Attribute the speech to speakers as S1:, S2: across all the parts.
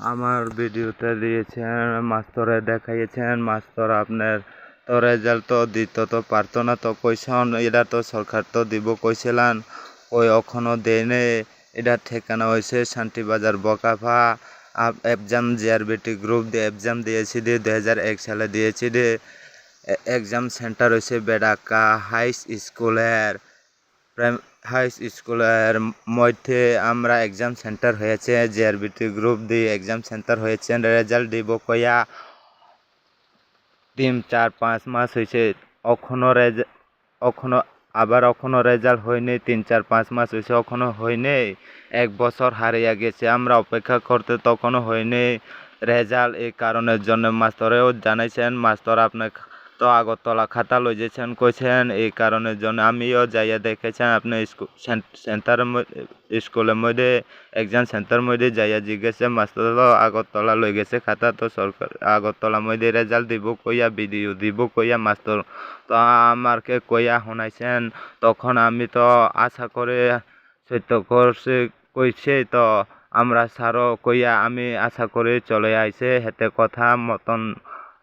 S1: আমার ভিডিওতে দিয়েছেন মাস্তরে দেখাইয়েছেন মাস্তর আপনার তো রেজাল্ট তো দিত তো পারতো না তো কইসন এটা তো সরকার তো দিব কইছিলান ওই এখনও দেয়নি, এটা ঠিকানা হয়েছে শান্তিবাজার বকাফা এক্সাম জিআরবিটি গ্রুপ দিয়ে এক্সাম দিয়েছি দিয়ে দু হাজার এক সালে দিয়েছি দিয়ে এক্সাম সেন্টার হয়েছে বেডাকা হাই স্কুলের হাই স্কুলের মধ্যে আমরা এক্সাম সেন্টার হয়েছে জিআরবিটি গ্রুপ দিয়ে এক্সাম সেন্টার হয়েছে রেজাল্ট দিব কইয়া তিন, চার, পাঁচ মাস হয়েছে এখনও রেজ এখনও আবার এখনও রেজাল্ট হয়নি, তিন, চার, পাঁচ মাস হয়েছে এখনও হয়নি। এক বছর হারিয়ে গেছে, আমরা অপেক্ষা করতে তখনও হয়নি। রেজাল্ট এই কারণের জন্য মাস্তরেও জানাইছেন মাস্তর আপনার তো আগরতলা খাতা লই যেছেন কইছেন, এই কারণের জন্য আমিও যাইয়া দেখেছেন, আপনি সেন্টারের স্কুলের মধ্যে এক্সাম সেন্টার মধ্যে যাইয়া জিজ্ঞেসে, মাস্টার আগরতলা লই গেছে খাতা, তো সরকার, আগরতলা মধ্যে রেজাল্ট দিব কইয়া, ভিডিও দিব কইয়া, মাস্টার তো আমারকে কইয়া শোনাইছেন, তখন আমি তো আশা করে সত্য করছে, কইছে, তো আমরা স্যারও কইয়া আমি আশা করে চলে আইছে, হেতে কথা মতন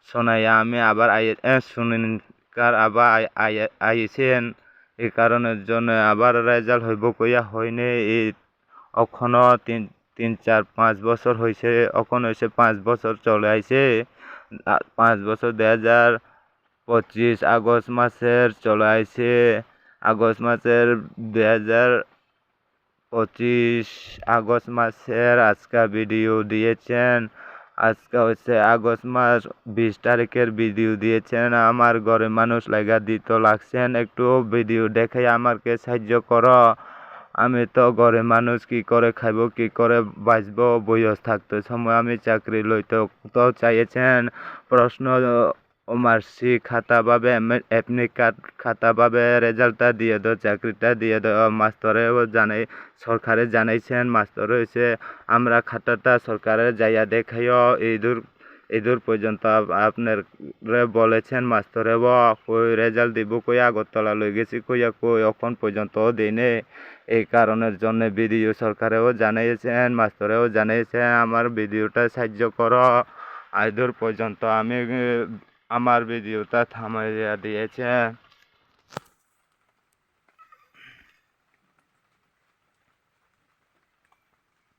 S1: শোনাইয়া আমি আবার আই শুনিনকার আবার আইছেন? এই কারণের জন্য আবার রেজাল্ট হইব কইয়া হয়নি। এই এখনও তিন তিন, চার, পাঁচ বছর হয়েছে এখন হয়েছে পাঁচ বছর চলে আইছে। পাঁচ বছর দুই হাজার পঁচিশ আগস্ট মাসের চলে আইছে। আগস্ট মাসের দুই হাজার পঁচিশ আগস্ট মাসের আজকা ভিডিও দিয়েছেন। আজকে হচ্ছে আগস্ট মাস, বিশ তারিখের ভিডিও দিয়েছেন। আমার ঘরে মানুষ লাগা দিত, লাগছেন। একটু ভিডিও দেখে আমাকে সাহায্য কর। আমি তো ঘরে মানুষ, কি করে খাইব, কি করে বাঁচব? বয়স থাকতে সময় আমি চাকরি লইতে তো চাইছেন। প্রশ্ন মার্কশিট খাতা পাবে এমনি কার্ড খাতা পাবে রেজাল্টটা দিয়ে দাও, চাকরিটা দিয়ে দাও। মাস্তরেও জানাই সরকারে জানাইছেন মাস্তর হয়েছে আমরা খাতাটা সরকারে যাইয়া দেখাইও। এই দূর এই দূর পর্যন্ত আপনার বলেছেন মাস্তরে কই রেজাল্ট দিব কই? আগরতলা লই গেছি কইয়া কই? এখন পর্যন্ত দিনে এই কারণের জন্য ভিডিও সরকারেও জানিয়েছেন মাস্তরেও জানিয়েছেন আমার ভিডিওটা সাহায্য করো। আজ পর্যন্ত আমি আমার ভিডিওটা থামাইয়া দিয়েছে